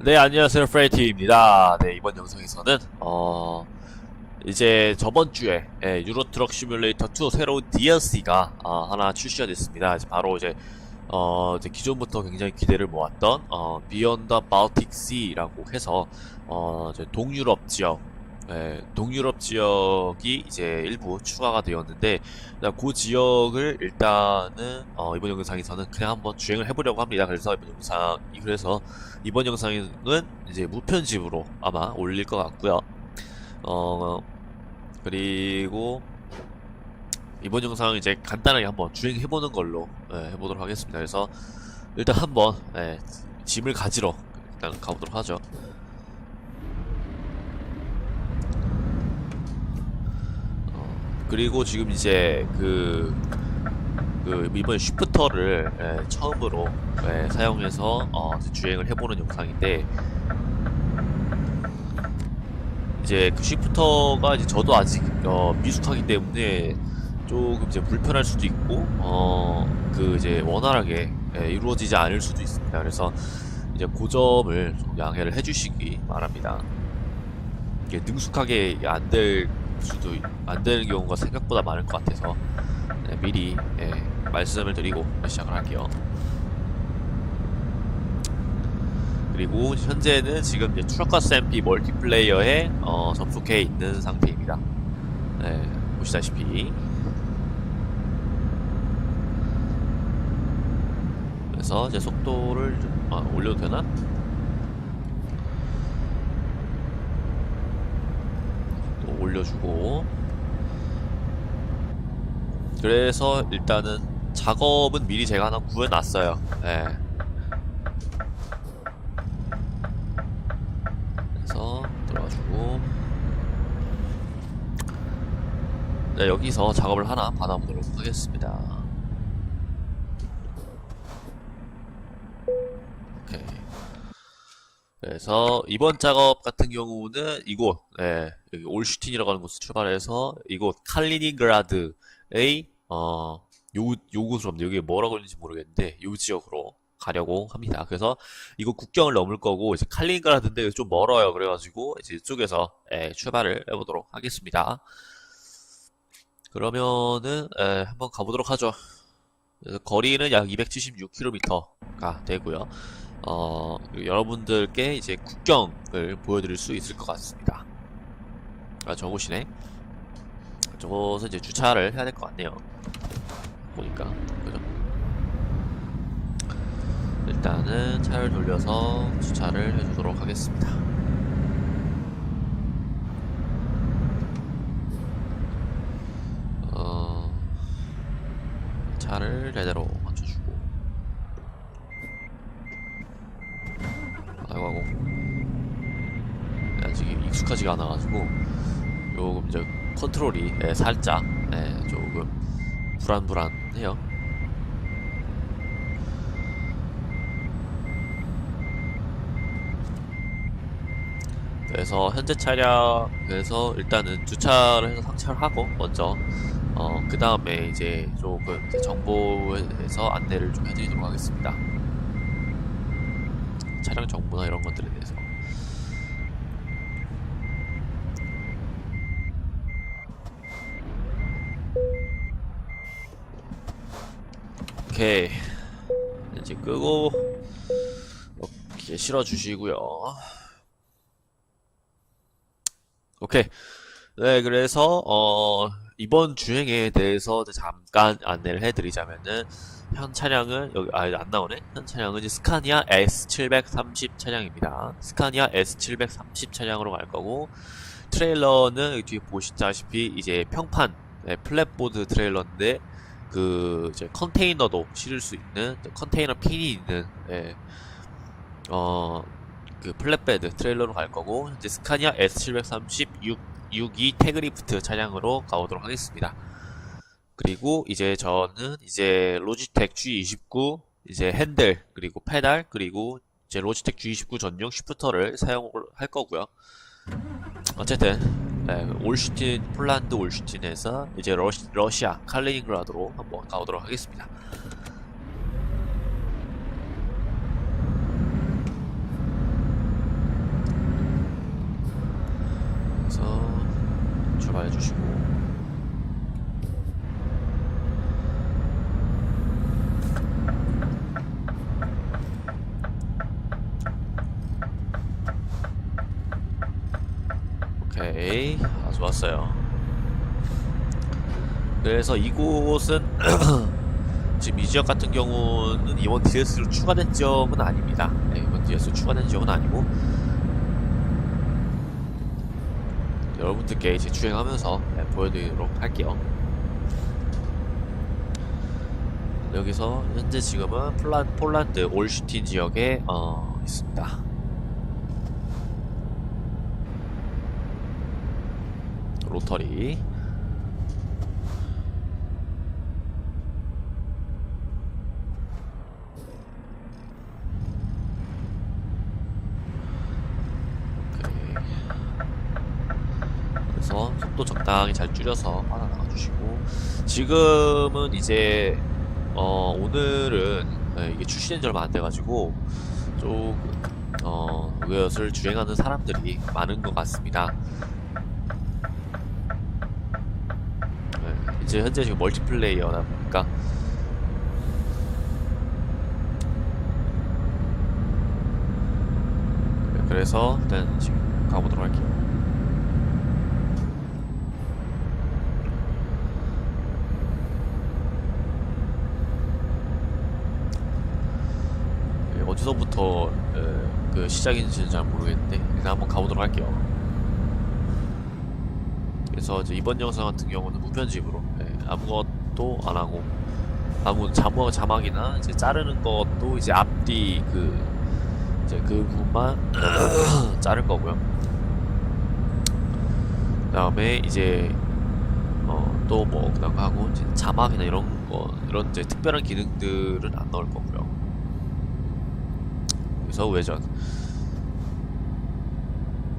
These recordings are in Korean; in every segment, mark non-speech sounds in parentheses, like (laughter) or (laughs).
네, 안녕하세요. 프레이티입니다. 네, 이번 영상에서는, 어, 이제 저번 주에, 예, 유로트럭 시뮬레이터 2 새로운 DLC가, 어, 하나 출시가 됐습니다. 이제 바로 이제, 어, 이제 기존부터 굉장히 기대를 모았던, 어, Beyond the Baltic Sea라고 해서, 어, 동유럽 지역, 예, 동유럽 지역이 이제 일부 추가가 되었는데, 그 지역을 일단은, 어, 이번 영상에서는 그냥 한번 주행을 해보려고 합니다. 그래서 이번 영상, 그래서 이번 영상은 이제 무편집으로 아마 올릴 것 같고요. 어 그리고 이번 영상 이제 간단하게 한번 주행해보는 걸로 예, 해보도록 하겠습니다. 그래서 일단 한번 예, 짐을 가지러 일단 가보도록 하죠. 그리고 지금 이제 그, 그 이번 쉬프터를 예, 처음으로 예, 사용해서 어, 주행을 해보는 영상인데 이제 그 쉬프터가 이제 저도 아직 어, 미숙하기 때문에 조금 이제 불편할 수도 있고 어 그 이제 원활하게 예, 이루어지지 않을 수도 있습니다. 그래서 이제 그 점을 좀 양해를 해주시기 바랍니다. 이게 능숙하게 안 될 수도 안 되는 경우가 생각보다 많을 것 같아서 네, 미리 예, 말씀을 드리고 시작을 할게요. 그리고 현재는 지금 이제 트럭커 샘피 멀티플레이어에 어, 접속해 있는 상태입니다. 네, 보시다시피 그래서 제 속도를 좀 아, 올려도 되나? 또 올려주고 그래서 일단은 작업은 미리 제가 하나 구해놨어요. 네. 그래서 들어가주고 네, 여기서 작업을 하나 받아보도록 하겠습니다. 오케이. 그래서 이번 작업 같은 경우는 이곳, 네, 여기 올슈틴이라고 하는 곳을 출발해서 이곳 칼리닝그라드의 어, 요, 요 곳으로 합니다. 여기 뭐라고 했는지 모르겠는데 요 지역으로 가려고 합니다. 그래서 이거 국경을 넘을 거고 이제 칼리닝그라드인데 좀 멀어요. 그래가지고 이제 이쪽에서 예, 출발을 해보도록 하겠습니다. 그러면은 예, 한번 가보도록 하죠. 거리는 약 276km가 되고요. 어, 여러분들께 이제 국경을 보여드릴 수 있을 것 같습니다. 아, 저곳이네. 저곳은 이제 주차를 해야 될 것 같네요. 보니까 그죠? 일단은 차를 돌려서 주차를 해주도록 하겠습니다. 어, 차를 제대로 맞춰주고. 아이고, 아이고. 아직 익숙하지가 않아가지고, 요금 이제 컨트롤이 예, 살짝, 예, 조금 불안불안해요. 그래서 현재 차량에서 일단은 주차를 해서 상차를 하고 먼저 어, 그 다음에 이제 조금 이제 정보에 대해서 안내를 좀 해드리도록 하겠습니다. 차량 정보나 이런 것들에 대해서. 오케이. 이제 끄고 이렇게 실어주시고요. 오케이. 네, 그래서 어 이번 주행에 대해서 잠깐 안내를 해드리자면은 현 차량은 여기 아 안 나오네. 현 차량은 이제 스카니아 S730 차량입니다. 스카니아 S730 차량으로 갈 거고 트레일러는 뒤에 보시다시피 이제 평판 네, 플랫보드 트레일러인데 그 이제 컨테이너도 실을 수 있는 컨테이너 핀이 있는 예, 어그 플랫베드 트레일러로 갈 거고 이제 스카니아 S730 6 62 태그리프트 차량으로 가보도록 하겠습니다. 그리고 이제 저는 이제 로지텍 G29 이제 핸들 그리고 페달 그리고 이제 로지텍 G29 전용 쉬프터를 사용을 할 거고요. 어쨌든 네, 올슈틴 폴란드 올슈틴에서 이제 러시, 러시아 칼리닝그라드로 한번 가보도록 하겠습니다. 좋았어요. 그래서 이곳은 (clears throat) 지금 이 지역 같은 경우는 이번 DS로 추가된 지역은 아닙니다. 네, 이번 DS로 추가된 지역은 아니고 여러분들께 이제 주행하면서 네, 보여드리도록 할게요. 여기서 현재 지금은 폴란, 폴란드 올슈틴 지역에 어, 있습니다. 로터리. 그래서 속도 적당히 잘 줄여서 하나 나가 주시고 지금은 이제 어 오늘은 네, 이게 출시된 지 얼마 안 돼가지고 조금 어 이것을 주행하는 사람들이 많은 것 같습니다. 네, 이제 현재 지금 멀티플레이어다 보니까 네, 그래서 일단 지금 가보도록 할게요. 예, 어디서부터 에, 그 시작인지는 잘 모르겠는데 일단 한번 가보도록 할게요. 그래서 이번 영상 같은 경우는 무편집으로 예, 아무것도 안 하고 아무 자막 자막이나 이제 자르는 것도 이제 앞뒤 그 이제 그 부분만 (clears throat) 자를 거고요. 그다음에 이제 어 또뭐 그다음 하고 이제 자막이나 이런 거 이런 이제 특별한 기능들은 안 넣을 거고요. 그래서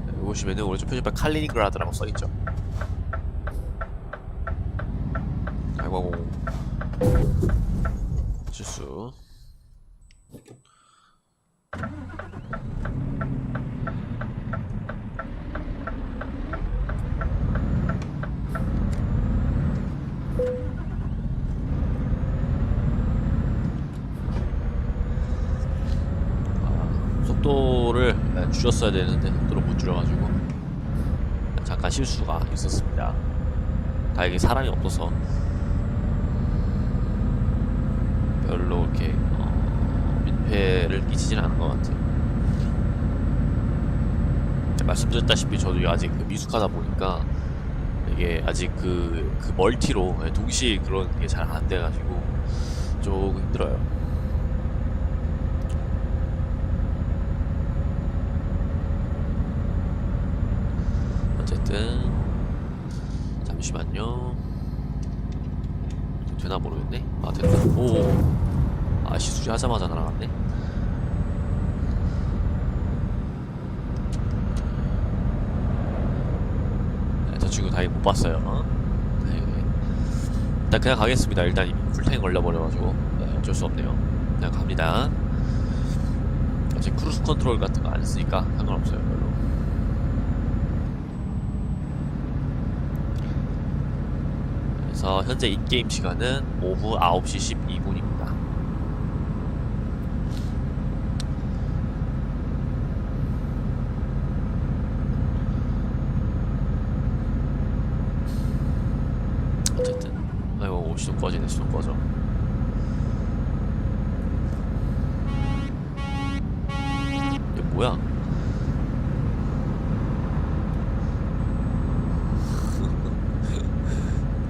여기 보시면은 오른쪽 표지판 칼리닝그라드라고 써 있죠 아이고 실수. 아, 속도를 네, 줄였어야 되는데 속도를 못 줄여가지고. 잠깐 실수가 있었습니다. 다행히 사람이 없어서 별로 이렇게 어, 민폐를 끼치진 않은 것 같아요. 말씀드렸다시피 저도 아직 그 미숙하다 보니까 이게 아직 그, 그 멀티로 네, 동시에 그런 게 잘 안 돼가지고 조금 힘들어요. 어쨌든 잠시만요. 되나 모르겠네. 아 됐다. 오. 아 시수리 하자마자 날아갔네. 네, 저 친구 다행히 못 봤어요. 네. 일단 그냥 가겠습니다. 일단 풀탱 걸려버려가지고 네, 어쩔 수 없네요. 그냥 갑니다. 아직 크루즈 컨트롤 같은 거 안 쓰니까 상관없어요. 별로. 그래서 현재 인게임 시간은 오후 9시 12분입니다. 어쨌든 아이고 시동 꺼져 이게 뭐야 (laughs)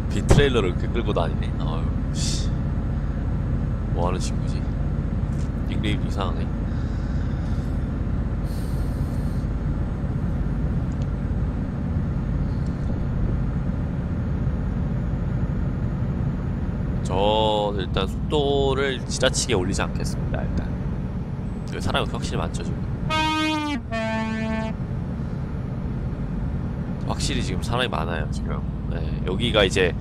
빈 트레일러를 이렇게 끌고 다니네. 아유, 씨. 뭐 하는 친구지? 닉네임 이상하네. 저 일단 속도를 지나치게 올리지 않겠습니다. 일단 그 사람이 확실히 많죠 지금. 확실히 지금 사람이 많아요 지금. 네, 여기가 이제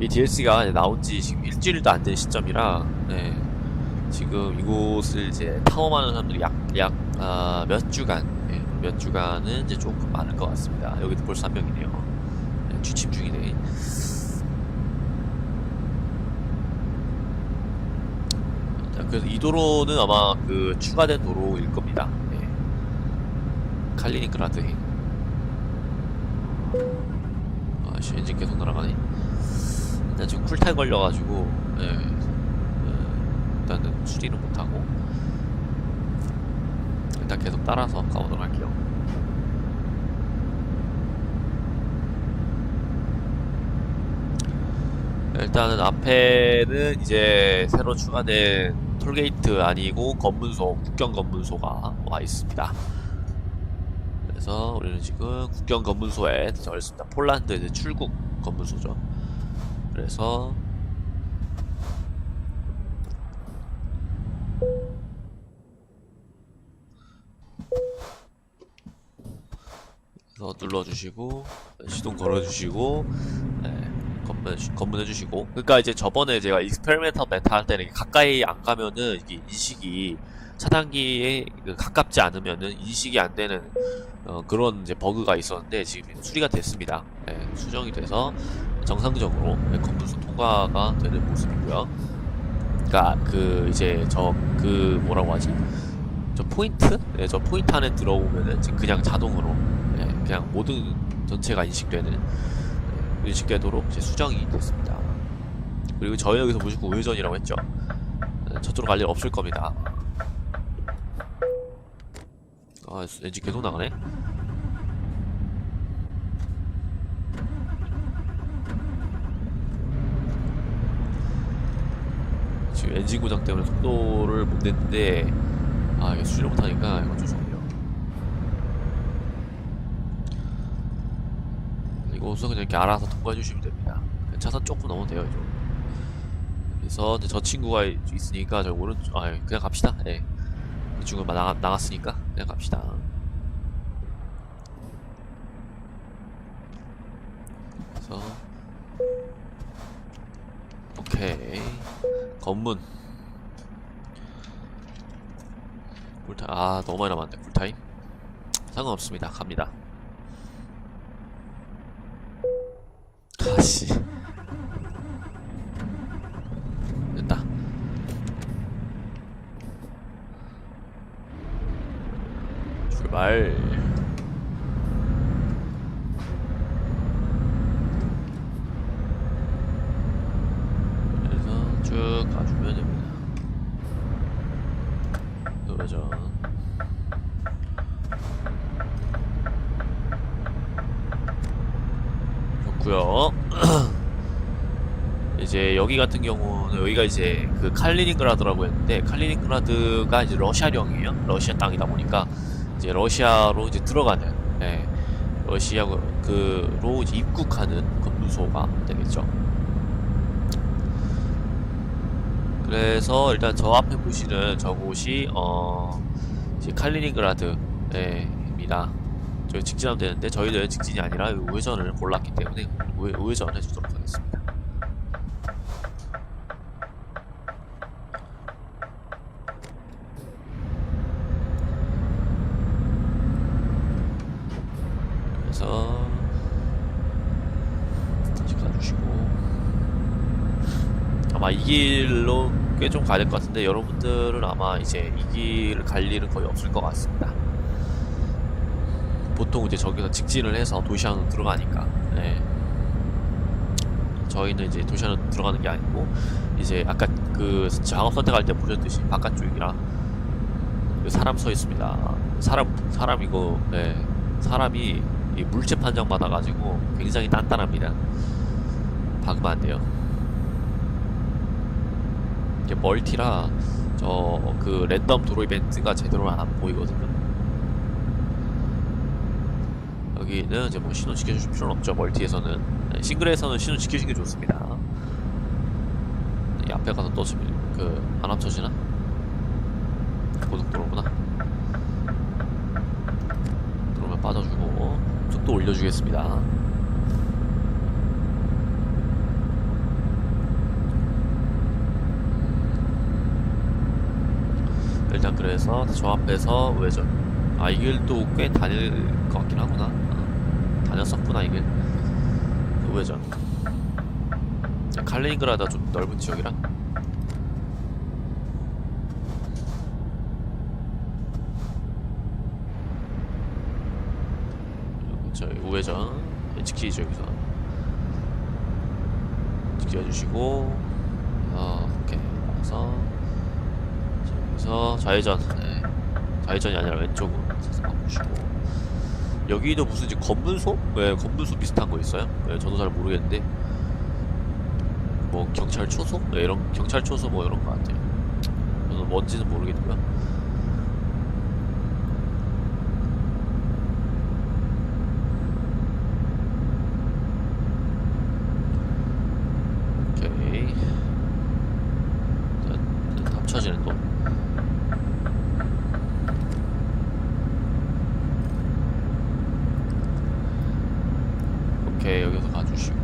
이 DLC가 나온 지 지금 일주일도 안 된 시점이라 네, 지금 이곳을 이제 탐험하는 사람들이 약약 아, 몇 주간 예, 몇 주간은 이제 조금 많을 것 같습니다. 여기도 벌써 한 명이네요. 네, 취침 중이네. 그래서 이 도로는 아마 그 추가된 도로일 겁니다. 네. 칼리닝그라드 행. 아씨 엔진 계속 날아가네 일단 지금 쿨타임 걸려가지고 예, 예, 일단은 수리는 못하고 일단 계속 따라서 가보도록 할게요 일단은 앞에는 이제 새로 추가된 톨게이트 아니고 검문소, 국경 검문소가 와 있습니다. 그래서 우리는 지금 국경 검문소에 저 있습니다. 폴란드 이제 출국 검문소죠. 그래서 눌러주시고 시동 걸어주시고 네, 검문 검문해 주시고 그러니까 이제 저번에 제가 익스페리멘터 메타 할 때는 가까이 안 가면은 이게 인식이 차단기에 그 가깝지 않으면은 인식이 안 되는 어, 그런 이제 버그가 있었는데 지금 수리가 됐습니다. 네, 수정이 돼서 정상적으로 네, 검문소 통과가 되는 모습이고요. 그러니까 그 이제 저 그 뭐라고 하지? 저 포인트? 네, 저 포인트 안에 들어오면은 그냥 자동으로 네, 그냥 모든 전체가 인식되는 네, 인식되도록 이제 수정이 됐습니다. 그리고 저희 여기서 무조건 우회전이라고 했죠. 네, 저쪽으로 갈 일 없을 겁니다. 아, 엔진 계속 나가네. 지금 엔진 고장 때문에 속도를 못 냈는데 아 이게 수리를 못하니까 이건 좀 우선 그냥 이렇게 알아서 통과해 주시면 됩니다. 차선 조금 넘으면 돼요 이제 그래서 이제 저 친구가 있- 있으니까 저 오른쪽 아 그냥 갑시다. 예. 이 친구가 나가, 나갔으니까 그냥 갑시다. 그래서 오케이. 검문. 쿨타임. 아 너무 많이 남았네 쿨타임? 상관없습니다. 갑니다 아씨. 됐다. 출발. 그래서 쭉 가주면 됩니다. 노래전 좋고요 이제 여기 같은 경우는 여기가 이제 그 칼리닝그라드라고 했는데 칼리닝그라드가 이제 러시아령이에요 러시아 땅이다 보니까 이제 러시아로 이제 들어가는 예, 러시아 그로 이제 입국하는 검문소가 되겠죠 그래서 일단 저 앞에 보시는 저곳이 어 이제 칼리닝그라드입니다. 저희 직진하면 되는데 저희는 직진이 아니라 우회전을 골랐기 때문에 우회, 우회전 해주도록 하겠습니다. 그래서 다시 가주시고 아마 이 길로 꽤 좀 가야 될 것 같은데 여러분들은 아마 이제 이 길을 갈 일은 거의 없을 것 같습니다. 보통 이제 저기서 직진을 해서 도시 안으로 들어가니까 네. 저희는 이제 도시 안으로 들어가는 게 아니고 이제 아까 그 작업 선택할 때 보셨듯이 바깥쪽이라 그 사람 서 있습니다. 사람 사람 이거 네. 사람이 이 물체 판정 받아가지고 굉장히 단단합니다. 박으면 안 돼요. 이게 멀티라 저 그 랜덤 도로 이벤트가 제대로 안 보이거든요. 여기는 이제 뭐 신호 지켜줄 필요는 없죠. 멀티에서는 네, 싱글에서는 신호 지켜주는 게 좋습니다. 이 앞에 가서 또 그안 합쳐지나? 고속도로구나. 그러면 빠져주고 속도 올려주겠습니다. 일단 그래서 저 앞에서 우회전. 아 이 길도 꽤 다닐 것 같긴 하구나. 어, 다녔었구나 이길. 우회전. 칼리닝그라드 좀 넓은 지역이라 저희 우회전. 지키죠 여기서. 지켜주시고 어, 오케이 그래서 여기서 좌회전 네. 좌회전이 아니라 왼쪽으로 가보시고 여기도 무슨 이제 검문소? 네 검문소 비슷한 거 있어요 네, 저도 잘 모르겠는데 뭐 경찰 초소? 네, 이런 경찰 초소 뭐 이런 거 같아요 저는 뭔지는 모르겠고요 오케이 자, 다 합쳐지네 또 오케이 여기서 가주시고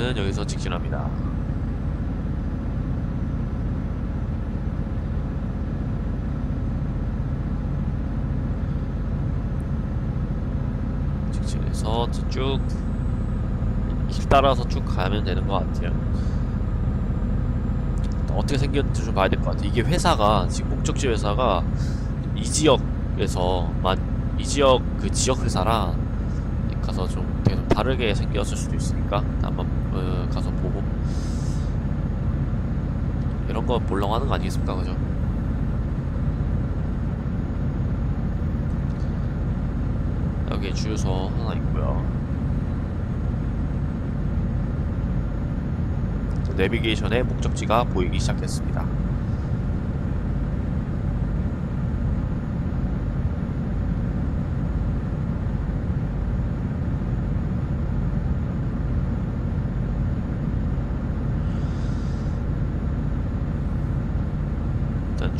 저희는 여기서 직진합니다 직진해서 쭉 길 따라서 쭉 가면 되는 것 같아요. 어떻게 생겼는지 좀 봐야 될 것 같아요. 이게 회사가 지금 목적지 회사가 이 지역에서만 이 지역 그 지역 회사라 가서 좀 되게 좀 다르게 생겼을 수도 있으니까 한번 어, 가서 보고 이런 거 볼렁 하는 거 아니겠습니까, 그죠? 여기 주유소 하나 있고요. 자, 내비게이션의 목적지가 보이기 시작했습니다.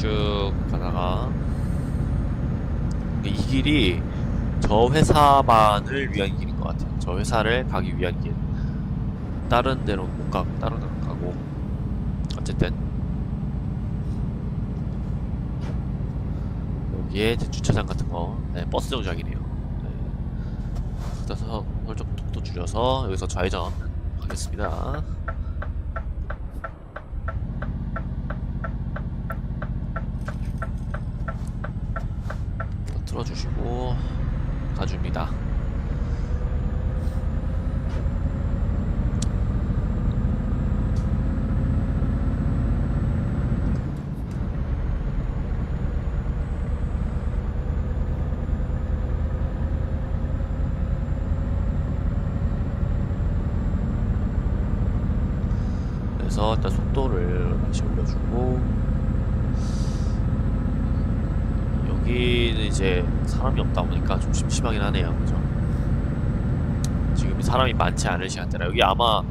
쭉 가다가 이 길이 저 회사만을 위한 길인 것 같아요. 저 회사를 가기 위한 길. 다른 데로 못 가, 다른 데로 가고. 어쨌든. 여기에 주차장 같은 거, 네, 버스 정류장이네요. 네. 그래서 설정 속도 줄여서 여기서 좌회전 하겠습니다. 틀어주시고 가줍니다. 그래서 일단 속도를 다시 올려주고 여기는 이제 사람이 없다 보니까 좀 심심하긴 하네요. 그죠? 지금 사람이 많지 않을 시간대라 여기 아마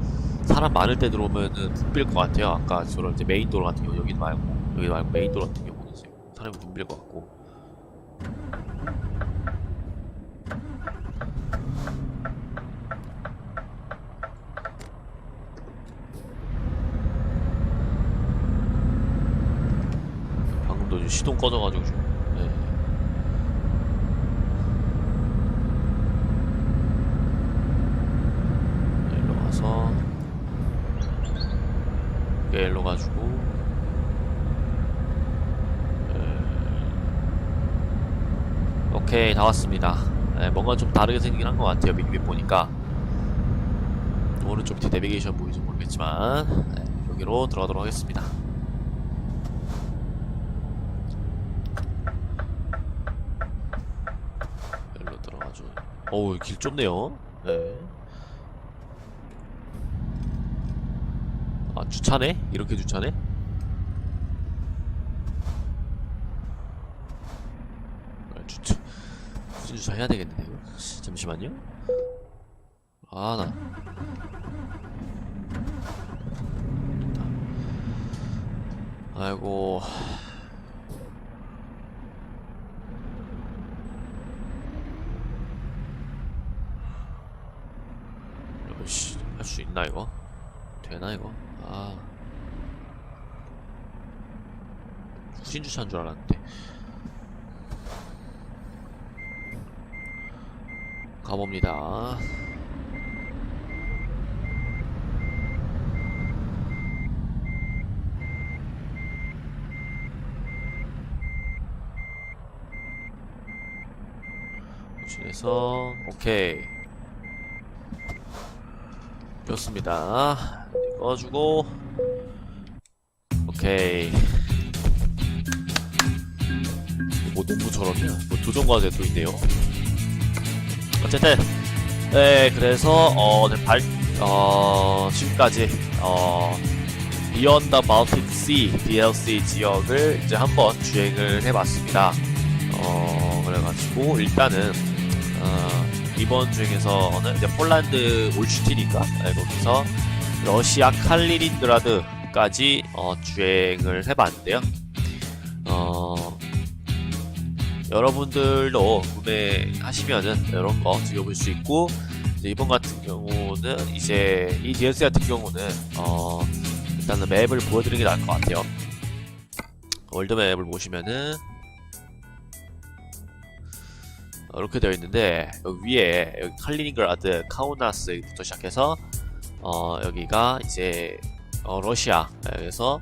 사람 많을 때 들어오면은 붐빌 것 같아요. 아까 저런 이제 메인 도로 같은 경우 여기 말고 여기 말고 메인 도로 같은 경우는 이제 사람이 붐빌 것 같고. 방금도 시동 꺼져가지고 좀. 네. 일로 와서 이게 일로 가지고 네. 오케이 다 왔습니다 네, 뭔가 좀 다르게 생기긴 한 것 같아요 미니맵 보니까 오른쪽 밑에 내비게이션 보이지 모르겠지만 네, 여기로 들어가도록 하겠습니다 일로 들어가죠 어우 길 좁네요 네. 아 주차네? 이렇게 주차네? 아, 주차 주차 해야 되겠는데 이거? 씨, 잠시만요. 아 나. 아이고. 씨, 할 수 있나 이거? 되나 이거? 아. 후진 주차한 줄 알았는데 가봅니다. 우진해서 오케이 좋습니다. 꺼주고 오케이 뭐, 뭐, 뭐 농부처럼요. 뭐 조정과제 도 있네요. 어쨌든 네 그래서 어, 네, 발, 어 지금까지 어 Beyond the Baltic Sea DLC 지역을 이제 한번 주행을 해봤습니다. 어, 그래가지고, 일단은, 어, 이번 주행에서는 이제 폴란드 올슈티니까, 네, 거기서 러시아 칼리닌그라드까지, 어, 주행을 해봤는데요. 여러분들도 구매하시면은 이런 거 즐겨볼 수 있고, 이번 같은 경우는 이제 이 DLC 같은 경우는, 어, 일단은 맵을 보여드리는 게 나을 것 같아요. 월드맵을 보시면은 어, 이렇게 되어 있는데 여기 위에 여기 칼리닌그라드, 카우나스부터 시작해서 어 여기가 이제 어, 러시아에서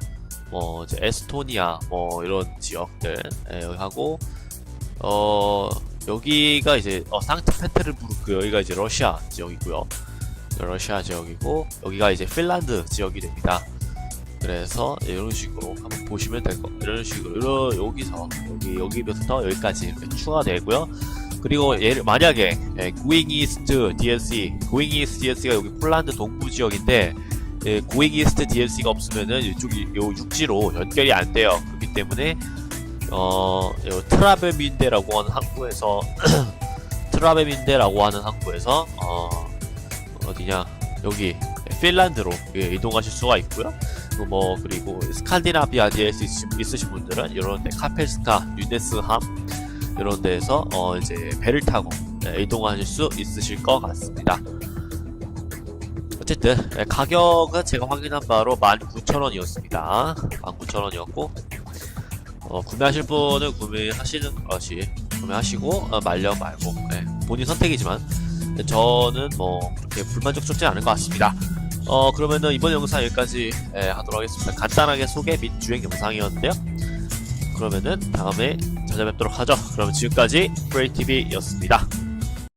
뭐 이제 에스토니아 뭐 이런 지역들 예, 하고 어 여기가 이제 어 상트페테르부르크 여기가 이제 러시아 지역이고요. 러시아 지역이고 여기가 이제 핀란드 지역이 됩니다. 그래서 이런 식으로 한번 보시면 될 거. 이런 식으로 여기서 여기 여기부터 여기까지 이렇게 추가되고요. 그리고 예를 만약에 예, Going East DLC, Going East DLC가 여기 폴란드 동부 지역인데 예, Going East DLC가 없으면은 이쪽이 요 육지로 연결이 안 돼요. 그렇기 때문에 어요 트라베민데라고 하는 항구에서 (clears throat) 트라베민데라고 하는 항구에서 어 어디냐 여기 핀란드로 예, 이동하실 수가 있고요. 뭐 그리고 스칸디나비아 DLC 있으신- 있으신 분들은 이런 데 카펠스카, 유네스함 이런 데에서 어 이제 배를 타고 예, 이동하실 수 있으실 것 같습니다. 어쨌든 예, 가격은 제가 확인한 바로 19,000원이었습니다. 19,000원이었고 어, 구매하실 분은 구매하시는 것이 구매하시고 어, 말려 말고 예, 본인 선택이지만 예, 저는 뭐 그렇게 불만족스럽지 않은 것 같습니다. 어 그러면은 이번 영상 여기까지 예, 하도록 하겠습니다. 간단하게 소개 및 주행 영상이었는데요. 그러면은 다음에 찾아뵙도록 하죠. 그럼 지금까지 프레이TV였습니다.